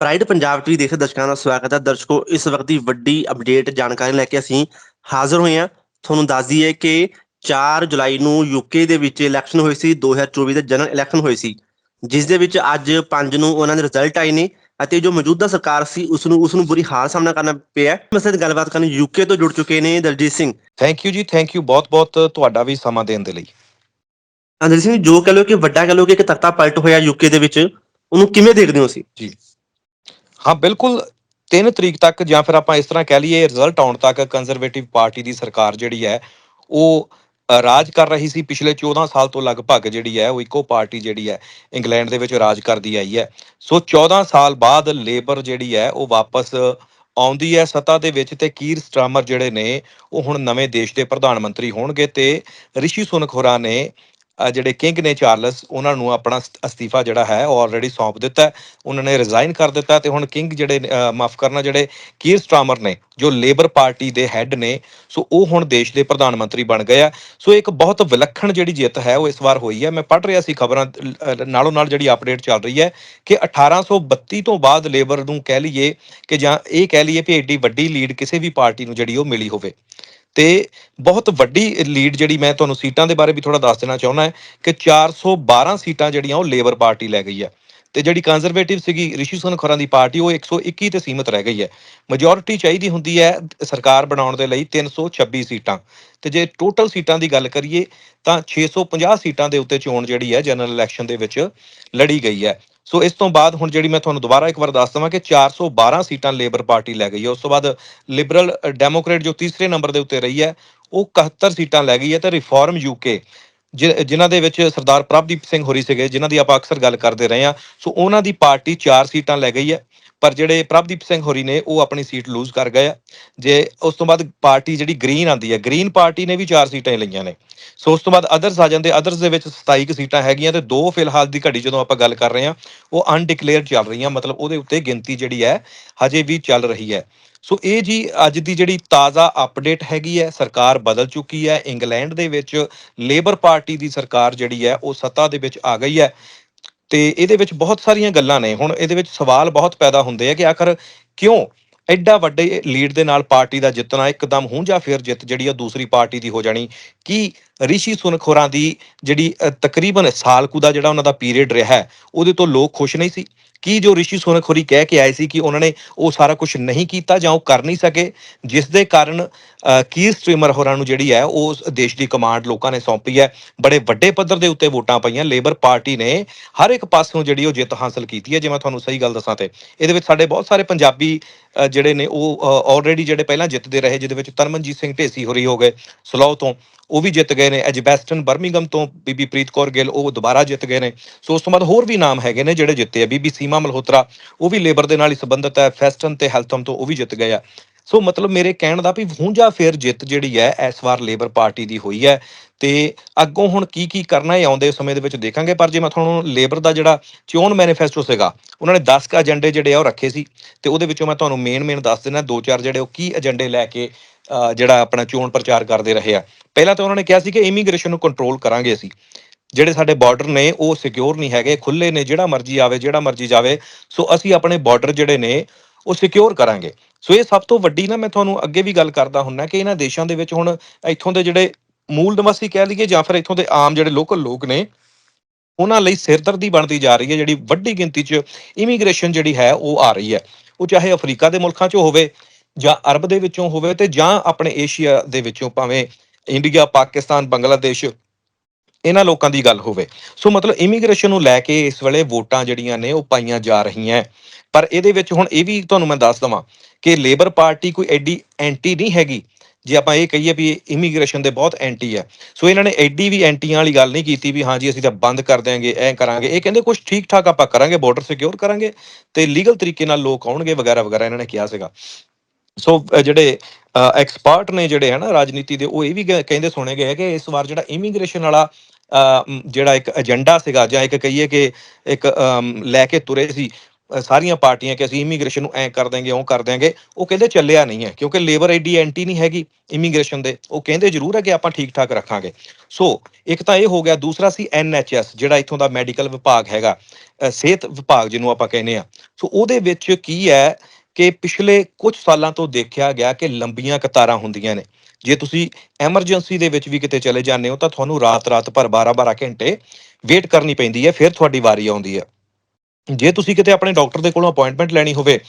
Pride Punjab TV ਦੇਖ ਦਰਸ਼ਕਾਂ ਦਾ ਸਵਾਗਤ ਹੈ। ਦਰਸ਼ਕੋ ਇਸ ਵਕਤ ਦੀ ਵੱਡੀ ਅਪਡੇਟ ਜਾਣਕਾਰੀ ਲੈ ਕੇ ਅਸੀਂ ਹਾਜ਼ਰ ਹੋਏ ਹਾਂ। ਤੁਹਾਨੂੰ ਦੱਸ ਦਈਏ ਕਿ 4 ਜੁਲਾਈ ਨੂੰ ਯੂਕੇ ਦੇ ਵਿੱਚ ਇਲੈਕਸ਼ਨ ਹੋਈ ਸੀ 2024 ਦੇ ਜਨਰਲ ਇਲੈਕਸ਼ਨ ਹੋਏ ਸੀ। ਜਿਸ ਦੇ ਵਿੱਚ ਅੱਜ 5 ਨੂੰ ਉਹਨਾਂ ਦੇ ਰਿਜ਼ਲਟ ਆਏ ਨੇ ਅਤੇ ਜੋ ਮੌਜੂਦਾ ਸਰਕਾਰ ਸੀ ਉਸ ਨੂੰ ਉਸ ਨੂੰ ਬੁਰੀ ਹਾਲ ਸਾਹਮਣਾ ਕਰਨਾ ਪਿਆ ਮਸਲੇ ਦੀ ਗੱਲਬਾਤ ਕਰਨ ਯੂਕੇ ਤੋਂ ਜੁੜ ਚੁੱਕੇ ਨੇ Daljit Singh. Thank you ji thank you ਬਹੁਤ ਬਹੁਤ ਤੁਹਾਡਾ ਵੀ ਸਮਾਂ ਦੇਣ ਦੇ ਲਈ। ਦਲਜੀਤ ਸਿੰਘ ਜੋ ਕਹ ਲਓ ਕਿ ਵੱਡਾ ਕਹ ਲਓ ਕਿ ਇੱਕ ਤਖਤਾ ਪਲਟ ਹੋਇਆ ਯੂਕੇ ਦੇ ਵਿੱਚ ਉਹਨੂੰ ਕਿਵੇਂ ਦੇਖਦੇ ਹੋ ਸੀ ਹਾਂ, ਬਿਲਕੁਲ 3 ਤਰੀਕ ਤੱਕ ਜਾਂ ਫਿਰ ਆਪਾਂ ਇਸ ਤਰ੍ਹਾਂ ਕਹਿ ਲਈਏ ਰਿਜ਼ਲਟ ਆਉਣ ਤੱਕ ਕੰਜ਼ਰਵੇਟਿਵ ਪਾਰਟੀ ਦੀ ਸਰਕਾਰ ਜਿਹੜੀ ਹੈ, ਉਹ ਰਾਜ ਕਰ ਰਹੀ ਸੀ ਪਿਛਲੇ 14 ਸਾਲ ਤੋਂ ਲਗਭਗ ਜਿਹੜੀ ਹੈ, ਉਹ ਇੱਕੋ ਪਾਰਟੀ ਜਿਹੜੀ ਹੈ, ਇੰਗਲੈਂਡ ਦੇ ਵਿੱਚ ਰਾਜ ਕਰਦੀ ਆਈ ਹੈ। ਸੋ 14 ਸਾਲ ਬਾਅਦ ਲੇਬਰ ਜਿਹੜੀ ਹੈ, ਉਹ ਵਾਪਸ ਆਉਂਦੀ ਹੈ ਸੱਤਾ ਦੇ ਵਿੱਚ ਤੇ ਕੀਰ ਸਟ੍ਰਾਮਰ ਜਿਹੜੇ ਨੇ, ਉਹ ਹੁਣ ਨਵੇਂ ਦੇਸ਼ ਦੇ ਪ੍ਰਧਾਨ ਮੰਤਰੀ ਹੋਣਗੇ ਤੇ ਰਿਸ਼ੀ ਸੁਨਕ ਹੋਰਾਂ ਨੇ ਜਿਹੜੇ ਕਿੰਗ ਨੇ ਚਾਰਲਸ, ਉਹਨਾਂ ਨੂੰ ਆਪਣਾ ਅਸਤੀਫਾ ਜਿਹੜਾ ਹੈ, ਉਹ ਆਲਰੇਡੀ ਸੌਂਪ ਦਿੱਤਾ ਉਹਨਾਂ ਨੇ ਰਿਜ਼ਾਈਨ ਕਰ ਦਿੱਤਾ ਤੇ ਹੁਣ ਕਿੰਗ ਜਿਹੜੇ ਮਾਫ ਕਰਨਾ, ਜਿਹੜੇ ਕੀਰ ਸਟਾਰਮਰ ਨੇ, ਜੋ ਲੇਬਰ ਪਾਰਟੀ ਦੇ ਹੈੱਡ ਨੇ, ਸੋ ਉਹ ਹੁਣ ਦੇਸ਼ ਦੇ ਪ੍ਰਧਾਨ ਮੰਤਰੀ ਬਣ ਗਏ ਆ। ਸੋ ਇੱਕ ਬਹੁਤ ਵਿਲੱਖਣ ਜਿਹੜੀ ਜਿੱਤ ਹੈ, ਉਹ ਇਸ ਵਾਰ ਹੋਈ ਹੈ। ਮੈਂ ਪੜ੍ਹ ਰਿਹਾ ਸੀ ਖਬਰਾਂ ਨਾਲੋਂ ਨਾਲ ਜਿਹੜੀ ਅਪਡੇਟ ਚੱਲ ਰਹੀ ਹੈ ਕਿ 1832 ਤੋਂ ਬਾਅਦ ਲੇਬਰ ਨੂੰ ਕਹਿ ਲਈਏ ਕਿ ਜਾਂ ਇਹ ਕਹਿ ਲਈਏ ਵੀ ਐਡੀ ਵੱਡੀ ਲੀਡ ਕਿਸੇ ਵੀ ਪਾਰਟੀ ਨੂੰ ਜਿਹੜੀ ਉਹ ਮਿਲੀ ਹੋਵੇ। ਤੇ ਬਹੁਤ ਵੱਡੀ ਲੀਡ ਜਿਹੜੀ ਮੈਂ ਤੁਹਾਨੂੰ ਸੀਟਾਂ ਦੇ ਬਾਰੇ ਵੀ ਥੋੜਾ ਦੱਸ ਦੇਣਾ ਚਾਹੁੰਦਾ ਹੈ ਕਿ 412 ਸੀਟਾਂ ਜਿਹੜੀਆਂ ਉਹ ਲੇਬਰ ਪਾਰਟੀ ਲੈ ਗਈ ਹੈ ਤੇ ਜਿਹੜੀ ਕੰਜ਼ਰਵੇਟਿਵ ਸੀਗੀ ਰਿਸ਼ੀ ਸੁਨਕ ਹੋਰਾਂ ਦੀ ਪਾਰਟੀ, ਉਹ 121 ਤੇ ਸੀਮਤ ਰਹਿ ਗਈ ਹੈ। ਮੈਜੋਰਿਟੀ ਚਾਹੀਦੀ ਹੁੰਦੀ ਹੈ ਸਰਕਾਰ ਬਣਾਉਣ ਦੇ ਲਈ 326 ਸੀਟਾਂ। ਤੇ ਜੇ ਟੋਟਲ ਸੀਟਾਂ ਦੀ ਗੱਲ ਕਰੀਏ ਤਾਂ 650 ਸੀਟਾਂ ਦੇ ਉੱਤੇ ਚੋਣ ਜਿਹੜੀ ਹੈ ਜਨਰਲ ਇਲੈਕਸ਼ਨ ਦੇ ਵਿੱਚ ਲੜੀ ਗਈ ਹੈ। ਸੋ ਇਸ ਤੋਂ ਬਾਅਦ ਹੁਣ ਜਿਹੜੀ ਮੈਂ ਤੁਹਾਨੂੰ ਦੁਬਾਰਾ ਇੱਕ ਵਾਰ ਦੱਸ ਦਵਾਂ ਕਿ 412 ਸੀਟਾਂ ਲੇਬਰ ਪਾਰਟੀ ਲੈ ਗਈ ਹੈ। ਉਸ ਤੋਂ ਬਾਅਦ ਲਿਬਰਲ ਡੈਮੋਕ੍ਰੇਟ ਜੋ ਤੀਸਰੇ ਨੰਬਰ ਦੇ ਉੱਤੇ ਰਹੀ ਹੈ, ਉਹ 71 ਸੀਟਾਂ ਲੈ ਗਈ ਹੈ ਤੇ ਰਿਫਾਰਮ ਯੂਕੇ ਜਿਨ੍ਹਾਂ ਦੇ ਵਿੱਚ ਸਰਦਾਰ ਪ੍ਰਭਦੀਪ ਸਿੰਘ ਹੋਰੀ ਸੀਗੇ, ਜਿਨ੍ਹਾਂ ਦੀ ਆਪਾਂ ਅਕਸਰ ਗੱਲ ਕਰਦੇ ਰਹੇ ਹਾਂ। ਸੋ ਉਹਨਾਂ ਦੀ ਪਾਰਟੀ 4 ਸੀਟਾਂ ਲੈ ਗਈ ਹੈ। ਪਰ ਜਿਹੜੇ ਪ੍ਰਭਦੀਪ ਸਿੰਘ ਹੋਰੀ ਨੇ ਉਹ ਆਪਣੀ ਸੀਟ ਲੂਜ਼ ਕਰ ਗਏ ਆ। ਜੇ ਉਸ ਤੋਂ ਬਾਅਦ ਪਾਰਟੀ ਜਿਹੜੀ ਗ੍ਰੀਨ ਆਂਦੀ ਹੈ ਗ੍ਰੀਨ ਪਾਰਟੀ ਨੇ ਵੀ 4 ਸੀਟਾਂ ਲਈਆਂ ਨੇ। ਸੋ ਉਸ ਤੋਂ ਬਾਅਦ ਅਦਰਸ ਆ ਜਾਂਦੇ ਅਦਰਸ ਦੇ ਵਿੱਚ 27 ਕੁ ਸੀਟਾਂ ਹੈਗੀਆਂ ਤੇ ਦੋ ਫਿਲਹਾਲ ਦੀ ਘੜੀ ਜਦੋਂ ਆਪਾਂ ਗੱਲ ਕਰ ਰਹੇ ਹਾਂ, ਉਹ ਅਨਡਿਕਲੇਅਰ ਚੱਲ ਰਹੀਆਂ, ਮਤਲਬ ਉਹਦੇ ਉੱਤੇ ਗਿਣਤੀ ਜਿਹੜੀ ਹੈ, ਹਜੇ ਵੀ ਚੱਲ ਰਹੀ ਹੈ। ਸੋ ਇਹ ਜੀ ਅੱਜ ਦੀ ਜਿਹੜੀ ਤਾਜ਼ਾ ਅਪਡੇਟ ਹੈਗੀ ਹੈ, ਸਰਕਾਰ ਬਦਲ ਚੁੱਕੀ ਹੈ, ਇੰਗਲੈਂਡ ਦੇ ਵਿੱਚ ਲੇਬਰ ਪਾਰਟੀ ਦੀ ਸਰਕਾਰ ਜਿਹੜੀ ਹੈ, ਉਹ ਸੱਤਾ ਦੇ ਵਿੱਚ ਆ ਗਈ ਹੈ। ਤੇ ਇਹਦੇ ਵਿੱਚ ਬਹੁਤ ਸਾਰੀਆਂ ਗੱਲਾਂ ਨੇ। ਹੁਣ ਇਹਦੇ ਵਿੱਚ ਸਵਾਲ ਬਹੁਤ ਪੈਦਾ ਹੁੰਦੇ ਆ ਕਿ ਆਖਰ ਕਿਉਂ ਐਡਾ ਵੱਡੇ ਲੀਡ ਦੇ ਨਾਲ ਪਾਰਟੀ ਦਾ ਜਿੱਤਣਾ ਇੱਕਦਮ ਹੁਣ ਜਾਂ ਫਿਰ ਜਿੱਤ ਜਿਹੜੀ ਆ ਦੂਸਰੀ ਪਾਰਟੀ ਦੀ ਹੋ ਜਾਣੀ। ਕੀ ਰਿਸ਼ੀ ਸੁਨਕ ਹੋਰਾਂ ਦੀ ਜਿਹੜੀ ਤਕਰੀਬਨ ਸਾਲ ਕੁ ਦਾ ਜਿਹੜਾ ਉਹਨਾਂ ਦਾ ਪੀਰੀਅਡ ਰਿਹਾ ਹੈ, ਉਹਦੇ ਤੋਂ ਲੋਕ ਖੁਸ਼ ਨਹੀਂ ਸੀ। ਕੀ ਜੋ ਰਿਸ਼ੀ ਸੁਨਕ ਹੋਰੀ ਕਹਿ ਕੇ ਆਏ ਸੀ ਕਿ ਉਹਨਾਂ ਨੇ ਉਹ ਸਾਰਾ ਕੁਝ ਨਹੀਂ ਕੀਤਾ ਜਾਂ ਉਹ ਕਰ ਨਹੀਂ ਸਕੇ ਜਿਸ ਦੇ ਕਾਰਨ ਕੀ ਸਟ੍ਰੀਮਰ ਹੋਰਾਂ ਨੂੰ ਜਿਹੜੀ ਹੈ ਉਹ ਦੇਸ਼ ਦੀ ਕਮਾਂਡ ਲੋਕਾਂ ਨੇ ਸੌਂਪੀ ਹੈ। ਬੜੇ ਵੱਡੇ ਪੱਧਰ ਦੇ ਉੱਤੇ ਵੋਟਾਂ ਪਈਆਂ ਲੇਬਰ ਪਾਰਟੀ ਨੇ ਹਰ ਇੱਕ ਪਾਸੋਂ ਜਿਹੜੀ ਉਹ ਜਿੱਤ ਹਾਸਲ ਕੀਤੀ ਹੈ ਜੇ ਮੈਂ ਤੁਹਾਨੂੰ ਸਹੀ ਗੱਲ ਦੱਸਾਂ ਤੇ। ਇਹਦੇ ਵਿੱਚ ਸਾਡੇ ਬਹੁਤ ਸਾਰੇ ਪੰਜਾਬੀ ਜਿਹੜੇ ਨੇ ਉਹ ਆਲਰੇਡੀ ਜਿਹੜੇ ਪਹਿਲਾਂ ਜਿੱਤਦੇ ਰਹੇ ਜਿਹਦੇ ਵਿੱਚ ਤਰਮਨਜੀਤ ਸਿੰਘ ਢੇਸੀ ਹੋਰੀ ਹੋ ਗਏ ਸਲੋ ਤੋਂ। ਉਹ ਵੀ ਜਿੱਤ ਗਏ ਨੇ। ਐਜਬੈਸਟਨ ਬਰਮਿੰਗਮ ਤੋਂ ਬੀਬੀ ਪ੍ਰੀਤ ਕੌਰ ਗਿੱਲ, ਉਹ ਦੁਬਾਰਾ ਜਿੱਤ ਗਏ ਨੇ। ਸੋ ਉਸ ਤੋਂ ਬਾਅਦ ਹੋਰ ਵੀ ਨਾਮ ਹੈਗੇ ਨੇ ਜਿਹੜੇ ਜਿੱਤੇ ਆ। ਬੀਬੀ ਸੀਮਾ ਮਲਹੋਤਰਾ, ਉਹ ਵੀ ਲੇਬਰ ਦੇ ਨਾਲ ਹੀ ਸੰਬੰਧਿਤ ਹੈ। ਫੈਸਟਨ ਤੇ ਹੈਲਥਮ ਤੋਂ ਉਹ ਵੀ ਜਿੱਤ ਗਏ ਆ। ਸੋ ਮਤਲਬ ਮੇਰੇ ਕਹਿਣ ਦਾ ਵੀ ਹੁਣ ਜਾਂ ਫਿਰ ਜਿੱਤ ਜਿਹੜੀ ਹੈ, ਇਸ ਵਾਰ ਲੇਬਰ ਪਾਰਟੀ ਦੀ ਹੋਈ ਹੈ। ਤੇ ਅੱਗੋਂ ਹੁਣ ਕੀ ਕੀ ਕਰਨਾ ਹੈ, ਆਉਂਦੇ ਸਮੇਂ ਦੇ ਵਿੱਚ ਦੇਖਾਂਗੇ। ਪਰ ਜੇ ਮੈਂ ਤੁਹਾਨੂੰ ਲੇਬਰ ਦਾ ਜਿਹੜਾ ਚੋਣ ਮੈਨੀਫੈਸਟੋ ਸੀਗਾ, ਉਹਨਾਂ ਨੇ 10 ਕ ਏਜੰਡੇ ਜਿਹੜੇ ਆ ਉਹ ਰੱਖੇ ਸੀ। ਤੇ ਉਹਦੇ ਵਿੱਚੋਂ ਮੈਂ ਤੁਹਾਨੂੰ ਮੇਨ ਮੇਨ ਦੱਸ ਦਿੰਦਾ, ਦੋ ਚਾਰ ਜਿਹੜੇ ਉਹ ਕੀ ਏਜੰਡੇ ਲੈ ਕੇ ਜਿਹੜਾ ਆਪਣਾ ਚੋਣ ਪ੍ਰਚਾਰ ਕਰਦੇ ਰਹੇ ਆ। ਪਹਿਲਾਂ ਤਾਂ ਉਹਨਾਂ ਨੇ ਕਿਹਾ ਸੀ ਕਿ ਇਮੀਗ੍ਰੇਸ਼ਨ ਨੂੰ ਕੰਟਰੋਲ ਕਰਾਂਗੇ ਅਸੀਂ। ਜਿਹੜੇ ਸਾਡੇ ਬਾਰਡਰ ਨੇ, ਉਹ ਸਿਕਿਉਰ ਨਹੀਂ ਹੈਗੇ ਖੁੱਲੇ ਨੇ, ਜਿਹੜਾ ਮਰਜ਼ੀ ਆਵੇ, ਜਿਹੜਾ ਮਰਜ਼ੀ ਜਾਵੇ। ਸੋ ਅਸੀਂ ਆਪਣੇ ਬਾਰਡਰ ਜਿਹੜੇ ਨੇ ਉਹ ਸਿਕਿਉਰ ਕਰਾਂਗੇ। ਸੋ ਇਹ ਸਭ ਤੋਂ ਵੱਡੀ ਨਾ ਮੈਂ ਤੁਹਾਨੂੰ ਅੱਗੇ ਵੀ ਗੱਲ ਕਰਦਾ ਹੁੰਨਾ ਕਿ ਇਹਨਾਂ ਦੇਸ਼ਾਂ ਦੇ ਵਿੱਚ ਹੁਣ ਇੱਥੋਂ ਦੇ ਜਿਹੜੇ ਮੂਲ ਨਿਵਾਸੀ ਕਹਿ ਲਈਏ ਜਾਂ ਫਿਰ ਇੱਥੋਂ ਦੇ ਆਮ ਜਿਹੜੇ ਲੋਕਲ ਲੋਕ ਨੇ, ਉਹਨਾਂ ਲਈ ਸਿਰਦਰਦੀ ਬਣਦੀ ਜਾ ਰਹੀ ਹੈ, ਜਿਹੜੀ ਵੱਡੀ ਗਿਣਤੀ 'ਚ ਇਮੀਗ੍ਰੇਸ਼ਨ ਜਿਹੜੀ ਹੈ ਉਹ ਆ ਰਹੀ ਹੈ। ਉਹ ਚਾਹੇ ਅਫਰੀਕਾ ਦੇ ਮੁਲਕਾਂ 'ਚੋਂ ਹੋਵੇ ਜਾਂ ਅਰਬ ਦੇ ਵਿੱਚੋਂ ਹੋਵੇ ਤੇ ਜਾਂ ਆਪਣੇ ਏਸ਼ੀਆ ਦੇ ਵਿੱਚੋਂ ਭਾਵੇਂ ਇੰਡੀਆ, ਪਾਕਿਸਤਾਨ, ਬੰਗਲਾਦੇਸ਼ ਇਹਨਾਂ ਲੋਕਾਂ ਦੀ ਗੱਲ ਹੋਵੇ। ਸੋ ਮਤਲਬ ਇਮੀਗ੍ਰੇਸ਼ਨ ਨੂੰ ਲੈ ਕੇ ਇਸ ਵੇਲੇ ਵੋਟਾਂ ਜਿਹੜੀਆਂ ਨੇ ਉਹ ਪਾਈਆਂ ਜਾ ਰਹੀਆਂ ਪਰ ਇਹਦੇ ਵਿੱਚ ਹੁਣ ਇਹ ਵੀ ਤੁਹਾਨੂੰ ਮੈਂ ਦੱਸ ਦਵਾਂ ਕਿ ਲੇਬਰ ਪਾਰਟੀ ਕੋਈ ਐਡੀ ਐਂਟੀ ਨਹੀਂ ਹੈਗੀ, ਜੇ ਆਪਾਂ ਇਹ ਕਹੀਏ ਵੀ ਇਮੀਗ੍ਰੇਸ਼ਨ ਦੇ ਬਹੁਤ ਐਂਟੀ ਹੈ ਸੋ ਇਹਨਾਂ ਨੇ ਐਡੀ ਵੀ ਐਂਟੀਆਂ ਵਾਲੀ ਗੱਲ ਨਹੀਂ ਕੀਤੀ ਵੀ ਹਾਂਜੀ ਅਸੀਂ ਤਾਂ ਬੰਦ ਕਰ ਦਿਆਂਗੇ, ਐ ਕਰਾਂਗੇ। ਇਹ ਕਹਿੰਦੇ ਕੁਝ ਠੀਕ ਠਾਕ ਆਪਾਂ ਕਰਾਂਗੇ ਬਾਰਡਰ ਸਿਕਿਉਰ ਕਰਾਂਗੇ ਤੇ ਲੀਗਲ ਤਰੀਕੇ ਨਾਲ ਲੋਕ ਆਉਣਗੇ ਵਗੈਰਾ ਵਗੈਰਾ ਇਹਨਾਂ ਨੇ ਕਿਹਾ ਸੀਗਾ। ਸੋ ਜਿਹੜੇ ਐਕਸਪਰਟ ਨੇ ਜਿਹੜੇ ਹਨ ਰਾਜਨੀਤੀ ਦੇ, ਉਹ ਇਹ ਵੀ ਕਹਿੰਦੇ ਸੁਣੇ ਗਏ ਕਿ ਇਸ ਵਾਰ ਜਿਹੜਾ ਇਮੀਗ੍ਰੇਸ਼ਨ ਵਾਲਾ ਜਿਹੜਾ ਇੱਕ ਏਜੰਡਾ ਸੀਗਾ ਜਾਂ ਇੱਕ ਕਹੀਏ ਕਿ ਇੱਕ ਲੈ ਕੇ ਤੁਰੇ ਸੀ ਸਾਰੀਆਂ ਪਾਰਟੀਆਂ ਕਿ ਅਸੀਂ ਇਮੀਗ੍ਰੇਸ਼ਨ ਨੂੰ ਐ ਕਰ ਦਾਂਗੇ ਉਹ ਕਰ ਦਾਂਗੇ ਉਹ ਕਹਿੰਦੇ ਚੱਲਿਆ ਨਹੀਂ ਹੈ, ਕਿਉਂਕਿ ਲੇਬਰ ਐਡੀ ਐਂਟੀ ਨਹੀਂ ਹੈਗੀ ਇਮੀਗ੍ਰੇਸ਼ਨ ਦੇ, ਉਹ ਕਹਿੰਦੇ ਜ਼ਰੂਰ ਹੈ ਕਿ ਆਪਾਂ ਠੀਕ ਠਾਕ ਰੱਖਾਂਗੇ। ਸੋ, ਇੱਕ ਤਾਂ ਇਹ ਹੋ ਗਿਆ, ਦੂਸਰਾ ਸੀ ਐਨਐਚਐਸ ਜਿਹੜਾ ਇੱਥੋਂ ਦਾ ਮੈਡੀਕਲ ਵਿਭਾਗ ਹੈਗਾ ਸਿਹਤ ਵਿਭਾਗ ਜਿਹਨੂੰ ਆਪਾਂ ਕਹਿੰਦੇ ਆ ਸੋ, ਉਹਦੇ ਵਿੱਚ ਕੀ ਹੈ ਕਿ ਪਿਛਲੇ ਕੁਝ ਸਾਲਾਂ ਤੋਂ ਦੇਖਿਆ ਗਿਆ ਕਿ ਲੰਬੀਆਂ ਕਤਾਰਾਂ ਹੁੰਦੀਆਂ ਨੇ। ਜੇ ਤੁਸੀਂ ਐਮਰਜੈਂਸੀ ਦੇ ਵਿੱਚ ਵੀ ਕਿਤੇ ਚਲੇ ਜਾਂਦੇ ਹੋ, ਤਾਂ ਤੁਹਾਨੂੰ ਰਾਤ-ਰਾਤ ਭਰ 12-12 ਘੰਟੇ ਵੇਟ ਕਰਨੀ ਪੈਂਦੀ ਹੈ, ਫਿਰ ਤੁਹਾਡੀ ਵਾਰੀ ਆਉਂਦੀ ਹੈ। ਜੇ ਤੁਸੀਂ ਕਿਤੇ ਆਪਣੇ ਡਾਕਟਰ ਦੇ ਕੋਲੋਂ ਅਪਾਇੰਟਮੈਂਟ ਲੈਣੀ ਹੋਵੇ,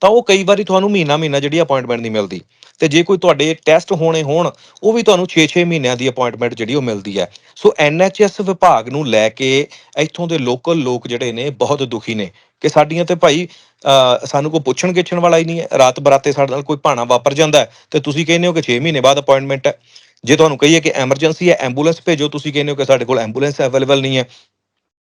ਤਾਂ ਉਹ ਕਈ ਵਾਰੀ ਤੁਹਾਨੂੰ ਮਹੀਨਾ ਮਹੀਨਾ ਜਿਹੜੀ ਅਪਾਇੰਟਮੈਂਟ ਨਹੀਂ ਮਿਲਦੀ। ਤੇ ਜੇ ਕੋਈ ਤੁਹਾਡੇ ਟੈਸਟ ਹੋਣੇ ਹੋਣ, ਉਹ ਵੀ ਤੁਹਾਨੂੰ 6-6 ਮਹੀਨਿਆਂ ਦੀ ਅਪਾਇੰਟਮੈਂਟ ਜਿਹੜੀ ਉਹ ਮਿਲਦੀ ਹੈ। ਸੋ ਐਨਐਚਐਸ ਵਿਭਾਗ ਨੂੰ ਲੈ ਕੇ ਇੱਥੋਂ ਦੇ ਲੋਕਲ ਲੋਕ ਜਿਹੜੇ ਨੇ ਬਹੁਤ ਦੁਖੀ ਨੇ ਕਿ ਸਾਡੀਆਂ ਤੇ ਭਾਈ ਸਾਨੂੰ ਕੋਈ ਪੁੱਛਣ ਗਿੱਛਣ ਵਾਲਾ ਹੀ ਨਹੀਂ ਹੈ। ਰਾਤ ਬਰਾਤੇ ਸਾਡੇ ਨਾਲ ਕੋਈ ਭਾਣਾ ਵਾਪਰ ਜਾਂਦਾ ਹੈ, ਤੇ ਤੁਸੀਂ ਕਹਿੰਦੇ ਹੋ ਕਿ 6 ਮਹੀਨੇ ਬਾਅਦ ਅਪਾਇੰਟਮੈਂਟ ਹੈ। ਜੇ ਤੁਹਾਨੂੰ ਕਹੀਏ ਕਿ ਐਮਰਜੈਂਸੀ ਹੈ ਐਂਬੂਲੈਂਸ ਭੇਜੋ, ਤੁਸੀਂ ਕਹਿੰਦੇ ਹੋ ਕਿ ਸਾਡੇ ਕੋਲ ਐਂਬੂਲੈਂਸ ਅਵੇਲੇਬਲ ਨਹੀਂ ਹੈ।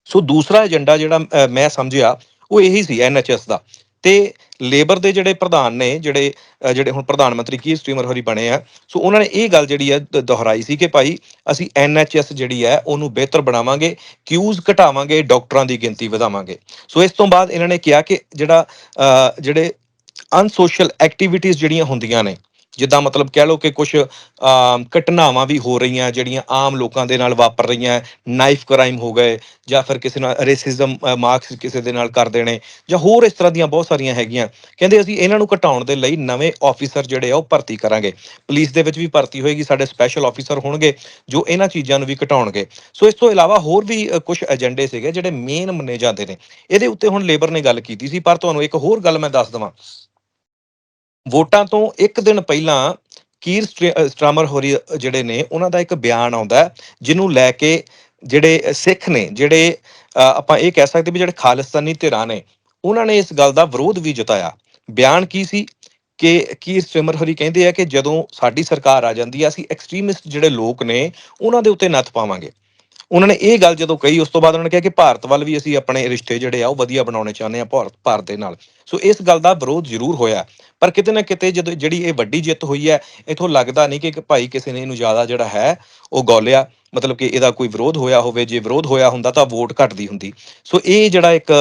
ਸੋ ਦੂਸਰਾ ਏਜੰਡਾ ਜਿਹੜਾ ਮੈਂ ਸਮਝਿਆ, ਉਹ ਇਹੀ ਸੀ ਐਨਐਚਐਸ ਦਾ ਤੇ ਲੇਬਰ ਦੇ ਜਿਹੜੇ ਪ੍ਰਧਾਨ ਨੇ, ਜਿਹੜੇ ਜਿਹੜੇ ਹੁਣ ਪ੍ਰਧਾਨ ਮੰਤਰੀ ਕੀ ਸਟ੍ਰੀਮਰ ਹੋਰੀ ਬਣੇ ਆ, ਸੋ ਉਹਨਾਂ ਨੇ ਇਹ ਗੱਲ ਜਿਹੜੀ ਹੈ ਦ- ਦੁਹਰਾਈ ਸੀ ਕਿ ਭਾਈ ਅਸੀਂ ਐਨਐਚਐਸ ਜਿਹੜੀ ਹੈ ਉਹਨੂੰ ਬਿਹਤਰ ਬਣਾਵਾਂਗੇ ਕਿਊਜ਼ ਘਟਾਵਾਂਗੇ, ਡਾਕਟਰਾਂ ਦੀ ਗਿਣਤੀ ਵਧਾਵਾਂਗੇ। ਸੋ ਇਸ ਤੋਂ ਬਾਅਦ ਇਹਨਾਂ ਨੇ ਕਿਹਾ ਕਿ ਜਿਹੜਾ ਜਿਹੜੇ ਅਨਸੋਸ਼ਲ ਐਕਟੀਵਿਟੀਜ਼ ਜਿਹੜੀਆਂ ਹੁੰਦੀਆਂ ਨੇ ਜਿੱਦਾਂ ਮਤਲਬ ਕਹਿ ਲਓ ਕਿ ਕੁਝ ਘਟਨਾਵਾਂ ਵੀ ਹੋ ਰਹੀਆਂ ਜਿਹੜੀਆਂ ਆਮ ਲੋਕਾਂ ਦੇ ਨਾਲ ਵਾਪਰ ਰਹੀਆਂ ਨਾਈਫ ਕ੍ਰਾਈਮ ਹੋ ਗਏ, ਜਾਂ ਫਿਰ ਕਿਸੇ ਨਾਲ ਰੇਸਿਜ਼ਮ ਮਾਰਕਸ ਕਿਸੇ ਦੇ ਨਾਲ ਕਰ ਦੇਣੇ ਜਾਂ ਹੋਰ ਇਸ ਤਰ੍ਹਾਂ ਦੀਆਂ ਬਹੁਤ ਸਾਰੀਆਂ ਹੈਗੀਆਂ। ਕਹਿੰਦੇ ਅਸੀਂ ਇਹਨਾਂ ਨੂੰ ਘਟਾਉਣ ਦੇ ਲਈ ਨਵੇਂ ਆਫੀਸਰ ਜਿਹੜੇ ਆ ਉਹ ਭਰਤੀ ਕਰਾਂਗੇ। ਪੁਲਿਸ ਦੇ ਵਿੱਚ ਵੀ ਭਰਤੀ ਹੋਏਗੀ, ਸਾਡੇ ਸਪੈਸ਼ਲ ਆਫੀਸਰ ਹੋਣਗੇ, ਜੋ ਇਹਨਾਂ ਚੀਜ਼ਾਂ ਨੂੰ ਵੀ ਘਟਾਉਣਗੇ। ਸੋ ਇਸ ਤੋਂ ਇਲਾਵਾ ਹੋਰ ਵੀ ਕੁਝ ਏਜੰਡੇ ਸੀਗੇ ਜਿਹੜੇ ਮੇਨ ਮੰਨੇ ਜਾਂਦੇ ਨੇ। ਇਹਦੇ ਉੱਤੇ ਹੁਣ ਲੇਬਰ ਨੇ ਗੱਲ ਕੀਤੀ ਸੀ, ਪਰ ਤੁਹਾਨੂੰ ਇੱਕ ਹੋਰ ਗੱਲ ਮੈਂ ਦੱਸ ਦਵਾਂ। ਵੋਟਾਂ ਤੋਂ ਇੱਕ ਦਿਨ ਪਹਿਲਾਂ ਕੀਰ ਸਟ੍ਰੇ- ਅ, ਹੋਰੀ ਜਿਹੜੇ ਨੇ ਉਹਨਾਂ ਦਾ ਇੱਕ ਬਿਆਨ ਆਉਂਦਾ ਜਿਹਨੂੰ ਲੈ ਕੇ ਜਿਹੜੇ ਸਿੱਖ ਨੇ ਜਿਹੜੇ ਆਪਾਂ ਇਹ ਕਹਿ ਸਕਦੇ ਵੀ ਜਿਹੜੇ ਖਾਲਿਸਤਾਨੀ ਧਿਰਾਂ ਨੇ ਉਹਨਾਂ ਨੇ ਇਸ ਗੱਲ ਦਾ ਵਿਰੋਧ ਵੀ ਜਤਾਇਆ। ਬਿਆਨ ਕੀ ਸੀ? ਕਿ ਕੀਰ ਸਟ੍ਰੀਮਰ ਹੋਰੀ ਕਹਿੰਦੇ ਆ ਕਿ ਜਦੋਂ ਸਾਡੀ ਸਰਕਾਰ ਆ ਜਾਂਦੀ ਆ ਅਸੀਂ ਐਕਸਟ੍ਰੀਮਿਸਟ ਜਿਹੜੇ ਲੋਕ ਨੇ ਉਹਨਾਂ ਦੇ ਉੱਤੇ ਨੱਥ ਪਾਵਾਂਗੇ। ਉਹਨਾਂ ਨੇ ਇਹ ਗੱਲ ਜਦੋਂ ਕਹੀ, ਉਸ ਤੋਂ ਬਾਅਦ ਉਹਨਾਂ ਨੇ ਕਿਹਾ ਕਿ ਭਾਰਤ ਵੱਲ ਵੀ ਅਸੀਂ ਆਪਣੇ ਰਿਸ਼ਤੇ ਜਿਹੜੇ ਆ, ਉਹ ਵਧੀਆ ਬਣਾਉਣੇ ਚਾਹੁੰਦੇ ਆ ਭਾਰਤ ਭਾਰਤ ਦੇ ਨਾਲ। ਸੋ ਇਸ ਗੱਲ ਦਾ ਵਿਰੋਧ ਜ਼ਰੂਰ ਹੋਇਆ। ਪਰ ਕਿਤੇ ਨਾ ਕਿਤੇ ਜਦੋਂ ਜਿਹੜੀ ਇਹ ਵੱਡੀ ਜਿੱਤ ਹੋਈ ਹੈ, ਇਥੋਂ ਲੱਗਦਾ ਨਹੀਂ ਕਿ ਭਾਈ ਕਿਸੇ ਨੇ ਇਹਨੂੰ ਜ਼ਿਆਦਾ ਜਿਹੜਾ ਹੈ, ਉਹ ਗੋਲਿਆ। ਮਤਲਬ ਕਿ ਇਹਦਾ ਕੋਈ ਵਿਰੋਧ ਹੋਇਆ ਹੋਵੇ, ਜੇ ਵਿਰੋਧ ਹੋਇਆ ਹੁੰਦਾ ਤਾਂ ਵੋਟ ਘਟਦੀ ਹੁੰਦੀ। ਸੋ ਇਹ ਜਿਹੜਾ ਇੱਕ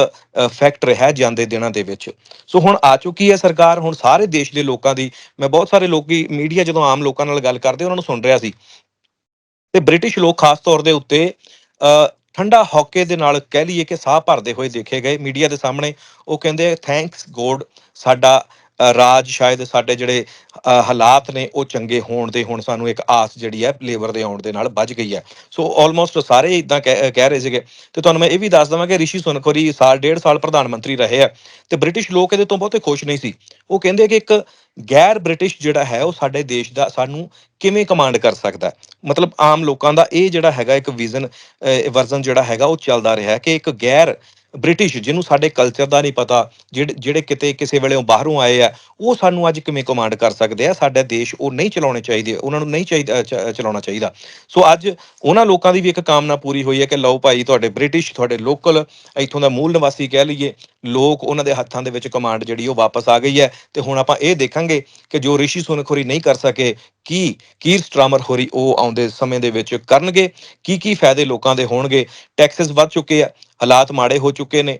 ਫੈਕਟਰ ਹੈ ਜਾਂਦੇ ਦਿਨਾਂ ਦੇ ਵਿੱਚ। ਸੋ ਹੁਣ ਆ ਚੁੱਕੀ ਹੈ ਸਰਕਾਰ, ਹੁਣ ਸਾਰੇ ਦੇਸ਼ ਦੇ ਲੋਕਾਂ ਦੀ, ਮੈਂ ਬਹੁਤ ਸਾਰੇ ਲੋਕੀ, ਮੀਡੀਆ ਜਦੋਂ ਆਮ ਲੋਕਾਂ ਨਾਲ ਗੱਲ ਕਰਦੇ, ਉਹਨਾਂ ਨੂੰ ਸੁਣ ਰਿਹਾ ਸੀ ਤੇ ਬ੍ਰਿਟਿਸ਼ ਲੋਕ ਖਾਸ ਤੌਰ ਦੇ ਉੱਤੇ ਅ, ਠੰਡਾ ਹੌਕੇ ਦੇ ਨਾਲ ਕਹਿ ਲਈਏ ਕਿ ਸਾਹ ਭਰਦੇ ਹੋਏ ਦੇਖੇ ਗਏ। ਮੀਡੀਆ ਦੇ ਸਾਹਮਣੇ ਉਹ ਕਹਿੰਦੇ ਥੈਂਕਸ ਗੋਡ ਸਾਡਾ ਰਾਜ ਸ਼ਾਇਦ ਸਾਡੇ ਜਿਹੜੇ ਹਾਲਾਤ ਨੇ ਉਹ ਚੰਗੇ ਹੋਣ ਦੇ ਹੁਣ ਸਾਨੂੰ ਇੱਕ ਆਸ ਜਿਹੜੀ ਹੈ ਲੇਬਰ ਦੇ ਆਉਣ ਦੇ ਨਾਲ ਵੱਜ ਗਈ ਹੈ। ਸੋ ਆਲਮੋਸਟ ਸਾਰੇ ਇਦਾਂ ਕਹਿ ਕਹਿ ਰਹੇ ਸੀਗੇ। ਤੇ ਤੁਹਾਨੂੰ ਮੈਂ ਇਹ ਵੀ ਦੱਸ ਦਵਾਂ ਕਿ ਰਿਸ਼ੀ ਸੁਨਕ ਸਾਲ, ਡੇਢ ਸਾਲ ਪ੍ਰਧਾਨ ਮੰਤਰੀ ਰਹੇ ਆ ਤੇ ਬ੍ਰਿਟਿਸ਼ ਲੋਕ ਇਹਦੇ ਤੋਂ ਬਹੁਤੇ ਖੁਸ਼ ਨਹੀਂ ਸੀ। ਉਹ ਕਹਿੰਦੇ ਕਿ ਇੱਕ ਗੈਰ ਬ੍ਰਿਟਿਸ਼ ਜਿਹੜਾ ਹੈ ਉਹ ਸਾਡੇ ਦੇਸ਼ ਦਾ ਸਾਨੂੰ ਕਿਵੇਂ ਕਮਾਂਡ ਕਰ ਸਕਦਾ ਮਤਲਬ ਆਮ ਲੋਕਾਂ ਦਾ ਇਹ ਜਿਹੜਾ ਹੈਗਾ ਇੱਕ ਵਿਜ਼ਨ ਵਰਜ਼ਨ ਜਿਹੜਾ ਹੈਗਾ ਉਹ ਚੱਲਦਾ ਰਿਹਾ ਕਿ ਇੱਕ ਗੈਰ ਬ੍ਰਿਟਿਸ਼, ਜਿਹਨੂੰ ਸਾਡੇ ਕਲਚਰ ਦਾ ਨਹੀਂ ਪਤਾ ਜਿਹੜੇ ਜਿਹੜੇ ਕਿਤੇ ਕਿਸੇ ਵੇਲੇ ਬਾਹਰੋਂ ਆਏ ਆ, ਉਹ ਸਾਨੂੰ ਅੱਜ ਕਿਵੇਂ ਕਮਾਂਡ ਕਰ ਸਕਦੇ ਆ? ਸਾਡਾ ਦੇਸ਼ ਉਹ ਨਹੀਂ ਚਲਾਉਣੇ ਚਾਹੀਦੇ, ਉਹਨਾਂ ਨੂੰ ਨਹੀਂ ਚਾਹੀਦਾ ਚਲਾਉਣਾ ਚਾਹੀਦਾ। ਸੋ ਅੱਜ ਉਹਨਾਂ ਲੋਕਾਂ ਦੀ ਵੀ ਇੱਕ ਕਾਮਨਾ ਪੂਰੀ ਹੋਈ ਹੈ ਕਿ ਲਓ ਭਾਈ, ਤੁਹਾਡੇ ਬ੍ਰਿਟਿਸ਼, ਤੁਹਾਡੇ ਲੋਕਲ ਇੱਥੋਂ ਦਾ ਮੂਲ ਨਿਵਾਸੀ ਕਹਿ ਲਈਏ ਲੋਕ ਉਹਨਾਂ ਦੇ ਹੱਥਾਂ ਦੇ ਵਿੱਚ ਕਮਾਂਡ ਜਿਹੜੀ ਉਹ ਵਾਪਸ ਆ ਗਈ ਹੈ ਤੇ ਹੁਣ ਆਪਾਂ ਇਹ ਦੇਖਾਂਗੇ ਕਿ ਜੋ ਰਿਸ਼ੀ ਸੁਨਖੋਰੀ ਨਹੀਂ ਕਰ ਸਕੇ, ਕੀ ਕੀਰ ਸਟਰਾਮਰ ਹੋਰੀ ਉਹ ਆਉਂਦੇ ਸਮੇਂ ਦੇ ਵਿੱਚ ਕਰਨਗੇ, ਕੀ ਕੀ ਫਾਇਦੇ ਲੋਕਾਂ ਦੇ ਹੋਣਗੇ, ਟੈਕਸਸ ਵੱਧ ਚੁੱਕੇ ਆ, ਹਾਲਾਤ ਮਾੜੇ ਹੋ ਚੁੱਕੇ ਨੇ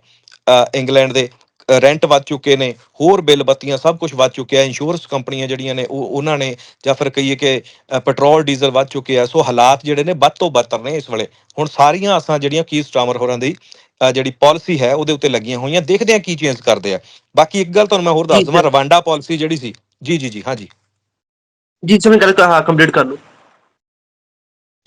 ਇੰਗਲੈਂਡ ਦੇ ਰੈਂਟ ਵੱਧ ਚੁੱਕੇ ਨੇ, ਹੋਰ ਬਿੱਲ ਬੱਤੀਆਂ ਸਭ ਕੁਝ ਵੱਧ ਚੁੱਕਿਆ ਇੰਸ਼ੋਰੈਂਸ ਕੰਪਨੀਆਂ ਜਿਹੜੀਆਂ ਨੇ ਉਹ ਉਹਨਾਂ ਨੇ ਜਾਂ ਫਿਰ ਕਹੀਏ ਕਿ ਪੈਟਰੋਲ ਡੀਜ਼ਲ ਵੱਧ ਚੁੱਕੇ ਆ, ਸੋ ਹਾਲਾਤ ਜਿਹੜੇ ਨੇ ਵੱਧ ਤੋਂ ਬੱਤਰ ਨੇ ਇਸ ਵੇਲੇ। ਹੁਣ ਸਾਰੀਆਂ ਆਸਾਂ ਜਿਹੜੀਆਂ ਕੀ ਸਟਾਮਰ ਹੋਰਾਂ ਦੀ ਜਿਹੜੀ ਪਾਲਿਸੀ ਹੈ ਉਹਦੇ ਉੱਤੇ ਲੱਗੀਆਂ ਹੋਈਆਂ ਦੇਖਦੇ ਆ ਕੀ ਚੇਂਜ ਕਰਦੇ ਆ। ਬਾਕੀ ਇੱਕ ਗੱਲ ਤੁਹਾਨੂੰ ਮੈਂ ਹੋਰ ਦੱਸ ਜੀ, ਦਵਾਂ ਸਰ। ਰਵਾਂਡਾ ਪਾਲਿਸੀ ਜਿਹੜੀ ਸੀ। ਜੀ ਜੀ ਜੀ ਹਾਂਜੀ। ਜੀ ਸਮੇਂ ਗੱਲ ਹਾਂ ਕੰਪਲੀਟ ਕਰ ਲਓ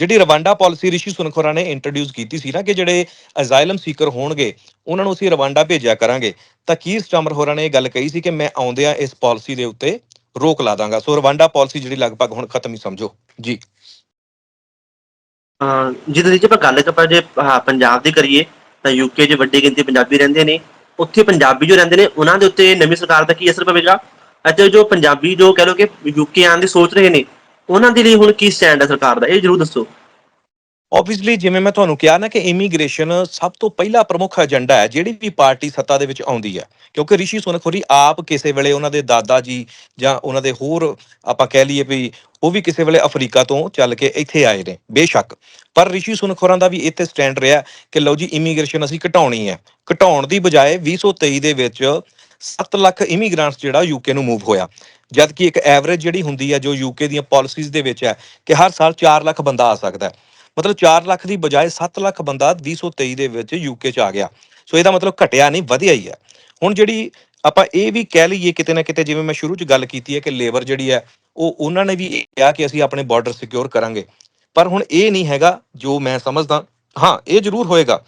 ਜਿਹੜੀ ਰਵਾਂਡਾ ਪਾਲਿਸੀ ਰਿਸ਼ੀ ਸੁਨਖੋਰਾ ਨੇ ਇੰਟਰੋਡਿਊਸ ਕੀਤੀ ਸੀ ਨਾ ਕਿ ਜਿਹੜੇ ਅਜ਼ਾਈਲਮ ਸੀਕਰ ਹੋਣਗੇ ਉਹਨਾਂ ਨੂੰ ਅਸੀਂ ਰਵਾਂਡਾ ਭੇਜਿਆ ਕਰਾਂਗੇ। ਤਾਂ ਕੀਰ ਸਟਾਮਰ ਹੋਰਾਂ ਨੇ ਇਹ ਗੱਲ ਕਹੀ ਸੀ ਕਿ ਮੈਂ ਆਉਂਦਿਆਂ ਇਸ ਪਾਲਿਸੀ ਦੇ ਉੱਤੇ ਰੋਕ ਲਾ ਦਾਂਗਾ? ਸੋ ਰਵਾਂਡਾ ਪਾਲਿਸੀ ਜਿਹੜੀ ਲਗਭਗ ਹੁਣ ਖਤਮ ਹੀ ਸਮਝੋ। ਜੀ। ਹਾਂ ਜਿਹਦੇ ਜੇ ਆਪਾਂ ਗੱਲ ਕਰਾਂ ਜੇ ਹਾਂ, ਪੰਜਾਬ ਦੀ ਕਰੀਏ ਤਾਂ ਯੂਕੇ 'ਚ ਵੱਡੀ ਗਿਣਤੀ ਪੰਜਾਬੀ ਰਹਿੰਦੇ ਨੇ, ਉੱਥੇ ਪੰਜਾਬੀ ਜੋ ਰਹਿੰਦੇ ਨੇ, ਉਹਨਾਂ ਦੇ ਉੱਤੇ ਨਵੀਂ ਸਰਕਾਰ ਦਾ ਕੀ ਅਸਰ ਪਵੇਗਾ? ਅਤੇ ਜੋ ਪੰਜਾਬੀ ਜੋ ਕਹਿ ਲੋ ਕਿ ਯੂਕੇ ਆਉਣ ਦੀ ਸੋਚ ਰਹੇ ਨੇ, ਉਹਨਾਂ ਦੇ ਲਈ ਹੁਣ ਕੀ ਸਟੈਂਡ ਹੈ ਸਰਕਾਰ ਦਾ? ਇਹ ਜਰੂਰ ਦੱਸੋ। ਆਬਵੀਅਸਲੀ ਜਿਵੇਂ ਮੈਂ ਤੁਹਾਨੂੰ ਕਿਹਾ ਨਾ ਕਿ ਇਮੀਗ੍ਰੇਸ਼ਨ ਸਭ ਤੋਂ ਪਹਿਲਾ ਪ੍ਰਮੁੱਖ ਏਜੰਡਾ ਹੈ, ਜਿਹੜੀ ਵੀ ਪਾਰਟੀ ਸੱਤਾ ਦੇ ਵਿੱਚ ਆਉਂਦੀ ਹੈ। ਕਿਉਂਕਿ ਰਿਸ਼ੀ ਸੁਨਖੋਰੀ ਆਪ ਕਿਸੇ ਵੇਲੇ ਉਹਨਾਂ ਦੇ ਦਾਦਾ ਜੀ ਜਾਂ ਉਹਨਾਂ ਦੇ ਹੋਰ ਆਪਾਂ ਕਹਿ ਲਈਏ ਵੀ ਉਹ ਵੀ ਕਿਸੇ ਵੇਲੇ ਅਫਰੀਕਾ ਤੋਂ ਚੱਲ ਕੇ ਇੱਥੇ ਆਏ ਨੇ, ਬੇਸ਼ੱਕ। ਪਰ ਰਿਸ਼ੀ ਸੁਨਖੋਰਾਂ ਦਾ ਵੀ ਇੱਥੇ ਸਟੈਂਡ ਰਿਹਾ ਕਿ ਲਓ ਜੀ ਇਮੀਗ੍ਰੇਸ਼ਨ ਅਸੀਂ ਘਟਾਉਣੀ ਹੈ। ਘਟਾਉਣ ਦੀ ਬਜਾਏ 2023 ਦੇ ਵਿੱਚ 7 ਲੱਖ ਇਮੀਗ੍ਰੈਂਟਸ ਜਿਹੜਾ ਯੂਕੇ ਨੂੰ ਮੂਵ ਹੋਇਆ। ਜਦ ਕਿ ਇੱਕ ਐਵਰੇਜ ਜਿਹੜੀ ਹੁੰਦੀ ਹੈ ਜੋ ਯੂਕੇ ਦੀਆਂ ਪਾਲਿਸੀਜ਼ ਦੇ ਵਿੱਚ ਹੈ ਕਿ ਹਰ ਸਾਲ 4 ਲੱਖ ਬੰਦਾ ਆ ਸਕਦਾ ਹੈ। ਮਤਲਬ 4 ਲੱਖ ਦੀ ਬਜਾਏ 7 ਲੱਖ ਬੰਦਾ 2023 ਦੇ ਵਿੱਚ ਯੂਕੇ ਚ ਆ ਗਿਆ। ਸੋ ਇਹਦਾ ਮਤਲਬ ਘਟਿਆ ਨਹੀਂ, ਵਧਿਆ ਹੀ ਹੈ। ਹੁਣ ਜਿਹੜੀ ਆਪਾਂ ਇਹ ਵੀ ਕਹਿ ਲਈਏ ਕਿਤੇ ਨਾ ਕਿਤੇ, ਜਿਵੇਂ ਮੈਂ ਸ਼ੁਰੂ ਚ ਗੱਲ ਕੀਤੀ ਹੈ ਕਿ ਲੇਬਰ ਜਿਹੜੀ ਹੈ, ਉਹ ਉਹਨਾਂ ਨੇ ਵੀ ਇਹ ਕਿਹਾ ਕਿ ਅਸੀਂ ਆਪਣੇ ਬਾਰਡਰ ਸਿਕਿਉਰ ਕਰਾਂਗੇ। ਪਰ ਹੁਣ ਇਹ ਨਹੀਂ ਹੈਗਾ, ਜੋ ਮੈਂ ਸਮਝਦਾ, ਹਾਂ, ਇਹ ਜ਼ਰੂਰ ਹੋਏਗਾ।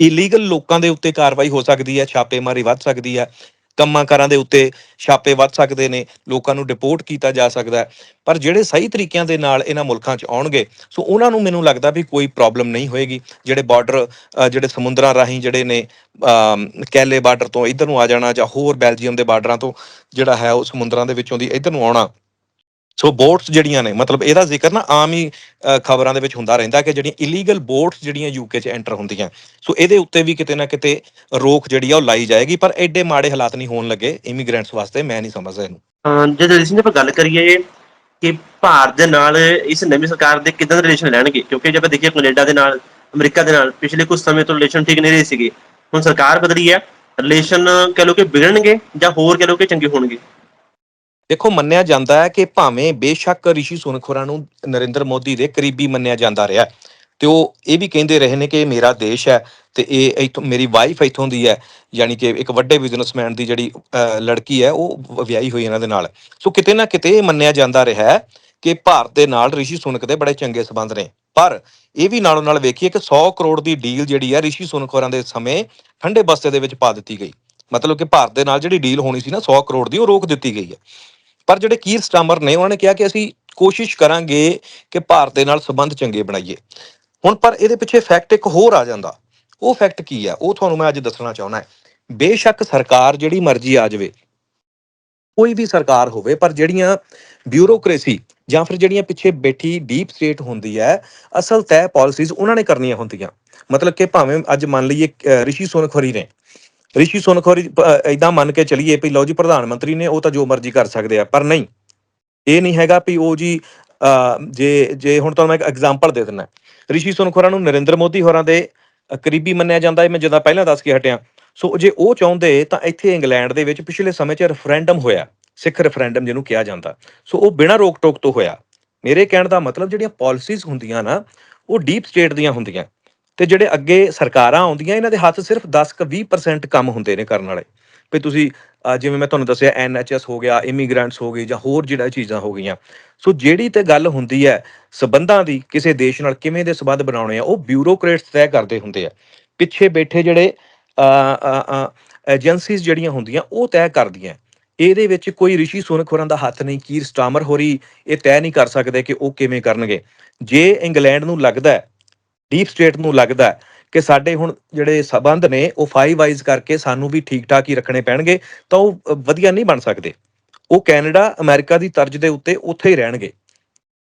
ਇਲੀਗਲ ਲੋਕਾਂ ਦੇ ਉੱਤੇ ਕਾਰਵਾਈ ਹੋ ਸਕਦੀ ਹੈ, ਛਾਪੇਮਾਰੀ ਵੱਧ ਸਕਦੀ ਹੈ। ਕੰਮਾਂ ਕਾਰਾਂ ਦੇ ਉੱਤੇ ਛਾਪੇ ਵੱਧ ਸਕਦੇ ਨੇ, ਲੋਕਾਂ ਨੂੰ ਡਿਪੋਰਟ ਕੀਤਾ ਜਾ ਸਕਦਾ ਹੈ। ਪਰ ਜਿਹੜੇ ਸਹੀ ਤਰੀਕਿਆਂ ਦੇ ਨਾਲ ਇਹਨਾਂ ਮੁਲਕਾਂ 'ਚ ਆਉਣਗੇ, ਸੋ ਉਹਨਾਂ ਨੂੰ ਮੈਨੂੰ ਲੱਗਦਾ ਵੀ ਕੋਈ ਪ੍ਰੋਬਲਮ ਨਹੀਂ ਹੋਏਗੀ। ਜਿਹੜੇ ਬਾਰਡਰ ਜਿਹੜੇ ਸਮੁੰਦਰਾਂ ਰਾਹੀਂ ਜਿਹੜੇ ਨੇ ਕੈਲੇ ਬਾਰਡਰ ਤੋਂ ਇੱਧਰ ਨੂੰ ਆ ਜਾਣਾ ਜਾਂ ਹੋਰ ਬੈਲਜੀਅਮ ਦੇ ਬਾਰਡਰਾਂ ਤੋਂ ਜਿਹੜਾ ਹੈ ਉਹ ਸਮੁੰਦਰਾਂ ਦੇ ਵਿੱਚੋਂ ਦੀ ਇੱਧਰ ਨੂੰ ਆਉਣਾ ਸੋ ਬੋਟਸ ਜਿਹੜੀਆਂ ਨੇ, ਮਤਲਬ ਇਹਦਾ ਜ਼ਿਕਰ ਨਾ ਆਮ ਹੀ ਖਬਰਾਂ ਦੇ ਵਿੱਚ ਹੁੰਦਾ ਰਹਿੰਦਾ ਕਿ ਜਿਹੜੀਆਂ ਇਲੀਗਲ ਬੋਟਸ ਜਿਹੜੀਆਂ ਯੂਕੇ 'ਚ ਐਂਟਰ ਹੁੰਦੀਆਂ। ਸੋ ਇਹਦੇ ਉੱਤੇ ਵੀ ਕਿਤੇ ਨਾ ਕਿਤੇ ਰੋਕ ਜਿਹੜੀ ਆ ਉਹ ਲਾਈ ਜਾਏਗੀ, ਪਰ ਐਡੇ ਮਾੜੇ ਹਾਲਾਤ ਨਹੀਂ ਹੋਣ ਲੱਗੇ ਇਮੀਗ੍ਰੈਂਟਸ ਵਾਸਤੇ, ਮੈਂ ਨਹੀਂ ਸਮਝਦਾ ਇਹਨੂੰ। ਜੇ ਰਿਲੇਸ਼ਨ ਦੀ ਆਪਾਂ ਗੱਲ ਕਰੀਏ ਕਿ ਭਾਰਤ ਦੇ ਨਾਲ ਇਸ ਨਵੀਂ ਸਰਕਾਰ ਦੇ ਕਿਦਾਂ ਦੇ ਰਿਲੇਸ਼ਨ ਲੈਣਗੇ ਕਿਉਂਕਿ ਜੇ ਆਪਾਂ ਦੇਖੀਏ ਕੈਨੇਡਾ ਦੇ ਨਾਲ, ਅਮਰੀਕਾ ਦੇ ਨਾਲ, ਪਿਛਲੇ ਕੁਝ ਸਮੇਂ ਤੋਂ ਰਿਲੇਸ਼ਨ ਠੀਕ ਨਹੀਂ ਰਹੇ ਸੀਗੇ। ਹੁਣ ਸਰਕਾਰ ਬਦਲੀ ਹੈ ਰਿਲੇਸ਼ਨ ਕਹ ਲੋ ਕਿ ਵਿਗੜਨਗੇ ਜਾਂ ਹੋਰ ਕਹ ਲੋ ਕਿ ਚੰਗੇ ਹੋਣਗੇ। ਦੇਖੋ, ਮੰਨਿਆ ਜਾਂਦਾ ਹੈ ਕਿ ਭਾਵੇਂ ਬੇਸ਼ੱਕ ਰਿਸ਼ੀ ਸੁਨਕ ਨੂੰ ਨਰਿੰਦਰ ਮੋਦੀ ਦੇ ਕਰੀਬੀ ਮੰਨਿਆ ਜਾਂਦਾ ਰਿਹਾ ਤੇ ਉਹ ਇਹ ਵੀ ਕਹਿੰਦੇ ਰਹੇ ਨੇ ਕਿ ਇਹ ਮੇਰਾ ਦੇਸ਼ ਹੈ ਤੇ ਇਹ ਇੱਥੋਂ, ਮੇਰੀ ਵਾਈਫ ਇੱਥੋਂ ਦੀ ਹੈ, ਯਾਨੀ ਕਿ ਇੱਕ ਵੱਡੇ ਬਿਜ਼ਨਸਮੈਨ ਦੀ ਜਿਹੜੀ ਲੜਕੀ ਹੈ, ਉਹ ਵਿਆਹੀ ਹੋਈ ਇਹਨਾਂ ਦੇ ਨਾਲ। ਸੋ ਕਿਤੇ ਨਾ ਕਿਤੇ ਇਹ ਮੰਨਿਆ ਜਾਂਦਾ ਰਿਹਾ ਹੈ ਕਿ ਭਾਰਤ ਦੇ ਨਾਲ ਰਿਸ਼ੀ ਸੁਨਕ ਦੇ ਬੜੇ ਚੰਗੇ ਸਬੰਧ ਨੇ। ਪਰ ਇਹ ਵੀ ਨਾਲੋਂ ਨਾਲ ਵੇਖੀਏ ਕਿ 100 ਕਰੋੜ ਦੀ ਡੀਲ ਜਿਹੜੀ ਹੈ ਰਿਸ਼ੀ ਸੁਨਕ ਦੇ ਸਮੇਂ ਠੰਡੇ ਬਸਤੇ ਦੇ ਵਿੱਚ ਪਾ ਦਿੱਤੀ ਗਈ। ਮਤਲਬ ਕਿ ਭਾਰਤ ਦੇ ਨਾਲ ਜਿਹੜੀ ਡੀਲ ਹੋਣੀ ਸੀ ਨਾ 100 ਕਰੋੜ ਦੀ, ਉਹ ਰੋਕ ਦਿੱਤੀ ਗਈ ਹੈ। ਪਰ ਜਿਹੜੇ ਕੀਰ ਸਟਾਮਰ ਨੇ, ਉਹਨਾਂ ਨੇ ਕਿਹਾ ਕਿ ਅਸੀਂ ਕੋਸ਼ਿਸ਼ ਕਰਾਂਗੇ ਕਿ ਭਾਰਤ ਦੇ ਨਾਲ ਸੰਬੰਧ ਚੰਗੇ ਬਣਾਈਏ। ਹੁਣ ਪਰ ਇਹਦੇ ਪਿੱਛੇ ਫੈਕਟ ਇੱਕ ਹੋਰ ਆ ਜਾਂਦਾ। ਉਹ ਫੈਕਟ ਕੀ ਹੈ ਉਹ ਤੁਹਾਨੂੰ ਮੈਂ ਅੱਜ ਦੱਸਣਾ ਚਾਹੁੰਦਾ ਹੈ। ਬੇਸ਼ੱਕ ਸਰਕਾਰ ਜਿਹੜੀ ਮਰਜ਼ੀ ਆ ਜਾਵੇ, ਕੋਈ ਵੀ ਸਰਕਾਰ ਹੋਵੇ, ਪਰ ਜਿਹੜੀਆਂ ਬਿਊਰੋਕ੍ਰੇਸੀ ਜਾਂ ਫਿਰ ਜਿਹੜੀਆਂ ਪਿੱਛੇ ਬੈਠੀ ਡੀਪ ਸਟੇਟ ਹੁੰਦੀ ਹੈ, ਅਸਲ ਤੈਅ ਪਾਲਿਸੀਜ਼ ਉਹਨਾਂ ਨੇ ਕਰਨੀਆਂ ਹੁੰਦੀਆਂ। ਮਤਲਬ ਕਿ ਭਾਵੇਂ ਅੱਜ ਮੰਨ ਲਈਏ ਰਿਸ਼ੀ ਸੋਨਖਰੀ ਨੇ ਰਿਸ਼ੀ ਸੋਨਖਰੀ ਇਦਾਂ ਮੰਨ ਕੇ ਚਲੀਏ ਵੀ ਲਓ ਜੀ ਪ੍ਰਧਾਨ ਮੰਤਰੀ ਨੇ ਉਹ ਤਾਂ ਜੋ ਮਰਜ਼ੀ ਕਰ ਸਕਦੇ ਆ, ਪਰ ਨਹੀਂ। ਇਹ ਨਹੀਂ ਹੈਗਾ ਵੀ ਉਹ ਜੀ ਜੇ ਜੇ ਹੁਣ ਤੁਹਾਨੂੰ ਮੈਂ ਇੱਕ ਐਗਜ਼ਾਮਪਲ ਦੇ ਦਿੰਦਾ। ਰਿਸ਼ੀ ਸੁਨਖੋਰਾ ਨੂੰ ਨਰਿੰਦਰ ਮੋਦੀ ਹੋਰਾਂ ਦੇ ਕਰੀਬੀ ਮੰਨਿਆ ਜਾਂਦਾ ਹੈ, ਮੈਂ ਜਦੋਂ ਪਹਿਲਾਂ ਦੱਸ ਕੇ ਹਟਿਆ। ਸੋ ਜੇ ਉਹ ਚਾਹੁੰਦੇ ਤਾਂ ਇੱਥੇ ਇੰਗਲੈਂਡ ਦੇ ਵਿੱਚ ਪਿਛਲੇ ਸਮੇਂ 'ਚ ਰੈਫਰੈਂਡਮ ਹੋਇਆ, ਸਿੱਖ ਰੈਫਰੈਂਡਮ ਜਿਹਨੂੰ ਕਿਹਾ ਜਾਂਦਾ। ਸੋ ਉਹ ਬਿਨਾਂ ਰੋਕ ਟੋਕ ਤੋਂ ਹੋਇਆ। ਮੇਰੇ ਕਹਿਣ ਦਾ ਮਤਲਬ ਜਿਹੜੀਆਂ ਪਾਲਿਸੀਜ਼ ਹੁੰਦੀਆਂ ਨਾ, ਉਹ ਡੀਪ ਸਟੇਟ ਦੀਆਂ ਹੁੰਦੀਆਂ। ਤੇ ਜਿਹੜੇ ਅੱਗੇ ਸਰਕਾਰਾਂ ਆਉਂਦੀਆਂ, ਇਹਨਾਂ ਦੇ ਹੱਥ ਸਿਰਫ 10 ਕ 20% ਕੰਮ ਹੁੰਦੇ ਨੇ ਕਰਨ ਵਾਲੇ। ਵੀ ਤੁਸੀਂ ਜਿਵੇਂ ਮੈਂ ਤੁਹਾਨੂੰ ਦੱਸਿਆ ਐਨਐਚਐਸ ਹੋ ਗਿਆ ਇਮੀਗ੍ਰੈਂਟਸ ਹੋ ਗਏ ਜਾਂ ਹੋਰ ਜਿਹੜਾ ਚੀਜ਼ਾਂ ਹੋ ਗਈਆਂ। ਸੋ ਜਿਹੜੀ ਤੇ ਗੱਲ ਹੁੰਦੀ ਹੈ, ਸਬੰਧਾਂ ਦੀ, ਕਿਸੇ ਦੇਸ਼ ਨਾਲ ਕਿਵੇਂ ਦੇ ਸਬੰਧ ਬਣਾਉਣੇ ਆ, ਉਹ ਬਿਊਰੋਕਰੇਟਸ ਤੈਅ ਕਰਦੇ ਹੁੰਦੇ ਆ। ਪਿੱਛੇ ਬੈਠੇ ਜਿਹੜੇ ਏਜੰਸੀਜ਼ ਜਿਹੜੀਆਂ ਹੁੰਦੀਆਂ, ਉਹ ਤੈਅ ਕਰਦੀਆਂ। ਇਹਦੇ ਵਿੱਚ ਕੋਈ ਰਿਸ਼ੀ ਸੁਨਕ ਹੋਰਾਂ ਦਾ ਹੱਥ ਨਹੀਂ ਕੀਰ ਸਟਾਮਰ ਹੋਰੀ, ਇਹ ਤੈਅ ਨਹੀਂ ਕਰ ਸਕਦੇ ਕਿ ਉਹ ਕਿਵੇਂ ਕਰਨਗੇ। ਜੇ ਇੰਗਲੈਂਡ ਨੂੰ ਲੱਗਦਾ ਡੀਪ ਸਟੇਟ ਨੂੰ ਲੱਗਦਾ ਹੈ ਕਿ ਸਾਡੇ ਹੁਣ ਜਿਹੜੇ ਸਬੰਧ ਨੇ, ਉਹ ਫਾਈਵ ਵਾਈਜ਼ ਕਰਕੇ ਸਾਨੂੰ ਵੀ ਠੀਕ ਠਾਕ ਹੀ ਰੱਖਣੇ ਪੈਣਗੇ, ਤਾਂ ਉਹ ਵਧੀਆ ਨਹੀਂ ਬਣ ਸਕਦੇ। ਉਹ ਕੈਨੇਡਾ, ਅਮਰੀਕਾ ਦੀ ਤਰਜ਼ ਦੇ ਉੱਤੇ ਉੱਥੇ ਹੀ ਰਹਿਣਗੇ।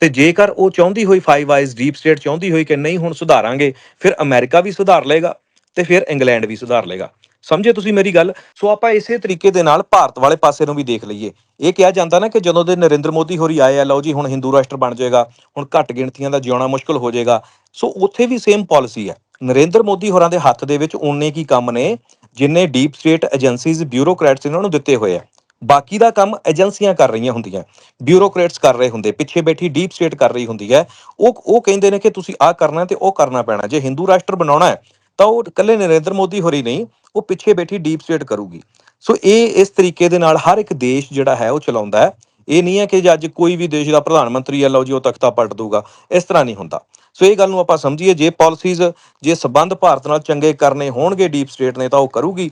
ਤੇ ਜੇਕਰ ਉਹ ਚਾਹੁੰਦੀ ਹੋਈ ਫਾਈਵ ਵਾਈਜ਼ ਡੀਪ ਸਟੇਟ ਚਾਹੁੰਦੀ ਹੋਈ ਕਿ ਨਹੀਂ ਹੁਣ ਸੁਧਾਰਾਂਗੇ, ਫਿਰ ਅਮਰੀਕਾ ਵੀ ਸੁਧਾਰ ਲਏਗਾ ਤੇ ਫਿਰ ਇੰਗਲੈਂਡ ਵੀ ਸੁਧਾਰ ਲਏਗਾ। ਸਮਝੇ ਤੁਸੀਂ ਮੇਰੀ ਗੱਲ? ਸੋ ਆਪਾਂ ਇਸੇ ਤਰੀਕੇ ਦੇ ਨਾਲ ਭਾਰਤ ਵਾਲੇ ਪਾਸੇ ਨੂੰ ਵੀ ਦੇਖ ਲਈਏ। ਇਹ ਕਿਹਾ ਜਾਂਦਾ ਨਾ ਕਿ ਜਦੋਂ ਦੇ ਨਰਿੰਦਰ ਮੋਦੀ ਹੋਰੀ ਆਏ ਆ, ਲਓ ਜੀ ਹੁਣ ਹਿੰਦੂ ਰਾਸ਼ਟਰ ਬਣ ਜਾਏਗਾ, ਹੁਣ ਘੱਟ ਗਿਣਤੀਆਂ ਦਾ ਜਿਉਣਾ ਮੁਸ਼ਕਲ ਹੋ ਜਾਏਗਾ ਸੋ ਉੱਥੇ ਵੀ ਸੇਮ ਪਾਲਿਸੀ ਹੈ। ਨਰਿੰਦਰ ਮੋਦੀ ਹੋਰਾਂ ਦੇ ਹੱਥ ਦੇ ਵਿੱਚ ਉਨੇ ਕੀ ਕੰਮ ਨੇ, ਜਿੰਨੇ ਡੀਪ ਸਟੇਟ ਏਜੰਸੀਜ਼ ਬਿਊਰੋਕਰੇਟਸ ਇਹਨਾਂ ਨੂੰ ਦਿੱਤੇ ਹੋਏ ਆ। ਬਾਕੀ ਦਾ ਕੰਮ ਏਜੰਸੀਆਂ ਕਰ ਰਹੀਆਂ ਹੁੰਦੀਆਂ। ਬਿਊਰੋਕਰੇਟਸ ਕਰ ਰਹੇ ਹੁੰਦੇ, ਪਿੱਛੇ ਬੈਠੀ ਡੀਪ ਸਟੇਟ ਕਰ ਰਹੀ ਹੁੰਦੀ ਹੈ। ਉਹ ਉਹ ਕਹਿੰਦੇ ਨੇ ਕਿ ਤੁਸੀਂ ਆਹ ਕਰਨਾ ਤੇ ਉਹ ਕਰਨਾ ਪੈਣਾ। ਜੇ ਹਿੰਦੂ ਰਾਸ਼ਟਰ ਬਣਾਉਣਾ ਹੈ, ਤਾਂ ਉਹ ਇਕੱਲੇ ਨਰਿੰਦਰ ਮੋਦੀ ਹੋਰੀ ਨਹੀਂ, ਉਹ ਪਿੱਛੇ ਬੈਠੀ ਡੀਪ ਸਟੇਟ ਕਰੂਗੀ। ਸੋ ਇਹ ਇਸ ਤਰੀਕੇ ਦੇ ਨਾਲ ਹਰ ਇੱਕ ਦੇਸ਼ ਜਿਹੜਾ ਹੈ, ਉਹ ਚਲਾਉਂਦਾ ਹੈ। ਇਹ ਨਹੀਂ ਹੈ ਕਿ ਅੱਜ ਕੋਈ ਵੀ ਦੇਸ਼ ਦਾ ਪ੍ਰਧਾਨ ਮੰਤਰੀ ਹੈ, ਲਓ ਜੀ, ਉਹ ਤਖਤਾ ਪਲਟ ਦੂਗਾ ਇਸ ਤਰ੍ਹਾਂ ਨਹੀਂ ਹੁੰਦਾ। ਸੋ ਇਹ ਗੱਲ ਨੂੰ ਆਪਾਂ ਸਮਝੀਏ ਜੇ ਪਾਲਿਸੀਜ਼ ਜੇ ਸਬੰਧ ਭਾਰਤ ਨਾਲ ਚੰਗੇ ਕਰਨੇ ਹੋਣਗੇ ਡੀਪ ਸਟੇਟ ਨੇ ਤਾਂ ਉਹ ਕਰੂਗੀ।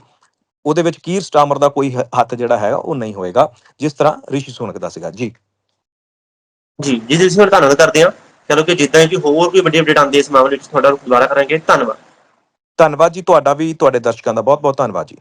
ਉਹਦੇ ਵਿੱਚ ਕੀਰ ਸਟਾਮਰ ਦਾ ਕੋਈ ਹੱਥ ਜਿਹੜਾ ਹੈਗਾ ਉਹ ਨਹੀਂ ਹੋਏਗਾ। ਜਿਸ ਤਰ੍ਹਾਂ ਰਿਸ਼ੀ ਸੁਨਕ ਦਾ ਸੀਗਾ। ਜੀ। ਜੀ ਜੀ ਜੀ ਅਸੀਂ ਧੰਨਵਾਦ ਕਰਦੇ ਹਾਂ। ਚਲੋ ਕਿ ਜਿੱਦਾਂ ਕਿ ਹੋਰ ਕੋਈ ਵੱਡੀ ਅਪਡੇਟ ਆਉਂਦੀ ਹੈ ਇਸ ਮਾਮਲੇ ਵਿੱਚ ਤੁਹਾਡਾ ਦੁਬਾਰਾ ਕਰਾਂਗੇ। ਧੰਨਵਾਦ। ਧੰਨਵਾਦ ਜੀ। ਤੁਹਾਡਾ ਵੀ ਤੁਹਾਡੇ ਦਰਸ਼ਕਾਂ ਦਾ ਬਹੁਤ ਬਹੁਤ ਧੰਨਵਾਦ ਜੀ।